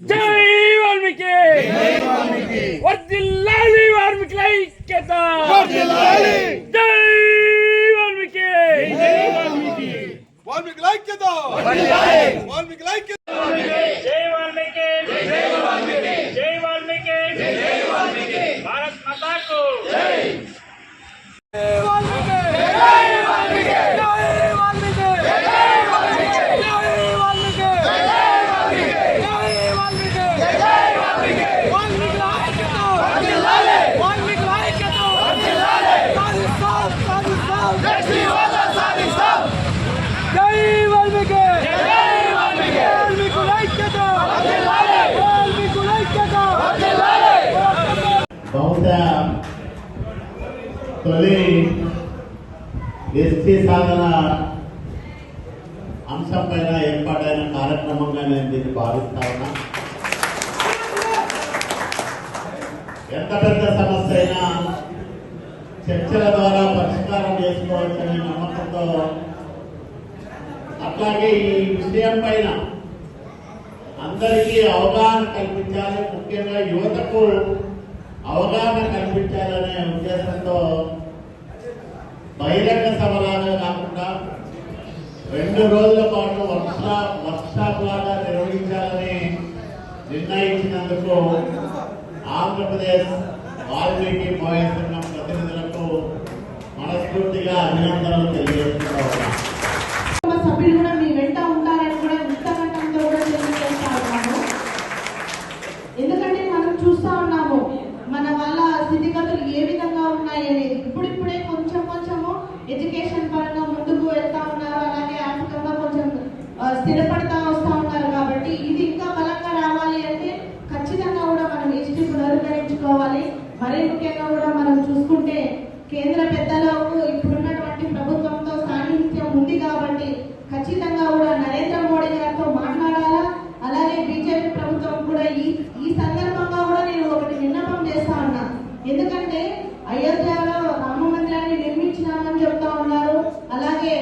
జై వాల్మీకి వర్దిల్లాలి వాల్మీకి ఐక్యత జై వాల్మీకి వాల్మీకి ఐక్యత వాల్మీకి ఐక్యత జై వాల్మీకి జై వాల్మీకి జై వాల్మీకి జై వాల్మీకి భారత్ మాతాకు బహుశా తొలి ఎస్టీ సాధన అంశం పైన ఏర్పాటైన కార్యక్రమంగా నేను దీన్ని భావిస్తా ఉన్నా. ఎంత పెద్ద సమస్య అయినా చర్చల ద్వారా పరిష్కారం చేసుకోవచ్చనే నమ్మకంతో అట్లాగే ఈ విషయం పైన అందరికీ అవగాహన కల్పించాలి. ముఖ్యంగా యువతకు అవగాహన కల్పించాలనే ఉద్దేశంతో బహిరంగ సభలాగా కాకుండా రెండు రోజుల పాటు వర్క్షాప్ వర్క్షాప్ లాగా నిర్వహించాలని నిర్ణయించినందుకు ఆంధ్రప్రదేశ్ వాల్మీకి మోయ ప్రతినిధులకు మనస్ఫూర్తిగా అభినందనలు తెలియదు ఉన్నాయి అనేది ఇప్పుడిప్పుడే కొంచెం కొంచెము ఎడ్యుకేషన్ పరంగా ముందుకు వెళ్తా ఉన్నారు. అలాగే ఆర్థికంగా కొంచెం స్థిరపడతా వస్తా ఉన్నారు కాబట్టి ఇది ఇంకా బలంగా రావాలి అంటే ఖచ్చితంగా కూడా మనం ఎస్టీ పునరుద్ధరించుకోవాలి. మరీ ముఖ్యంగా కూడా మనం చూసుకుంటే కేంద్ర పెద్దలకు ఇప్పుడు ప్రభుత్వంతో సాన్నిహిత్యం ఉంది కాబట్టి ఖచ్చితంగా కూడా నరేంద్ర మోడీ గారితో మాట్లాడాలా అలాగే బీజేపీ ప్రభుత్వం కూడా ఈ ఈ సందర్భంగా కూడా నేను ఒకటి విన్నపం చేస్తా ఉన్నా ఎందుకంటే అయోధ్యలో రామ మందిరాన్ని నిర్మించినామని చెప్తా ఉన్నారు. అలాగే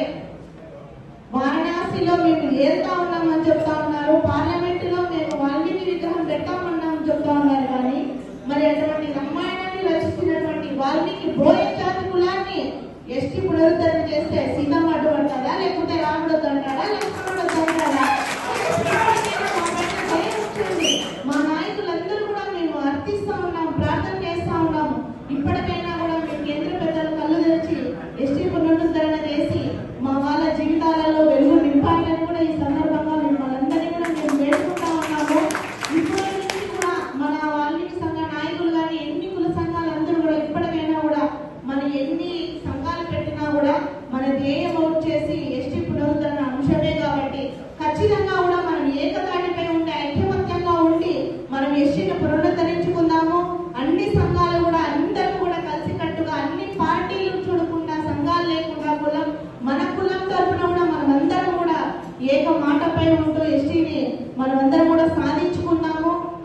వారణాసిలో మేము ఏరుతా ఉన్నామని చెప్తా ఉన్నారు. పార్లమెంట్లో మేము వాల్మీకి విగ్రహం పెట్టామన్నామని చెప్తా ఉన్నారు కానీ మరి అటువంటి రామాయణాన్ని రచించినటువంటి వాల్మీకి బోయ జాతి కులాన్ని ఎస్టీ పునరుద్ధరణ చేస్తే సీతమ్మ అడ్డుపడతాడా లేకుంటే రాముడు అంటాడా లక్ష్మణుడు అంటాడా మా నాయకులందరూ కూడా మేము అర్థిస్తా ఉన్నాం ప్రార్థన చేస్తా ఉన్నాము ఇప్పటికైనా కూడా మేము కేంద్ర పెద్దలు కళ్ళు తెరిచి ఎస్టీ పునరుద్ధరణ చేసి మా వాళ్ళ జీవితాలలో వెలుగు నింపాలని కూడా ఈ సందర్భంగా మిమ్మల్ని అందరినీ కూడా మేము వేడుకుంటా ఉన్నాము ఇప్పుడు నుంచి కూడా మన వాల్మీకి సంఘ నాయకులు కానీ ఎన్ని కుల సంఘాలు అందరూ కూడా ఇప్పటికైనా కూడా మన ఎన్ని సంఘాలు పెట్టినా కూడా మన ధ్యేయం అవుట్ చేసి ఎస్టీ పునరుద్ధరణ అంశమే కాబట్టి ఖచ్చితంగా కూడా మనం ఏకతాటిపై ఉండి ఐక్యమత్యంగా ఉండి మనం ఎస్టీని పునరుద్ధరించుకుందాము అన్ని సంఘాలు కూడా అందరూ కూడా కలిసికట్టుగా అన్ని పార్టీలు చూడకుండా సంఘాలు లేకుండా కులం మన కులం తరపున కూడా మనమందరం కూడా ఏక మాటపై ఉంటూ ఎస్టీని మనమందరం కూడా సాధించుకుందాం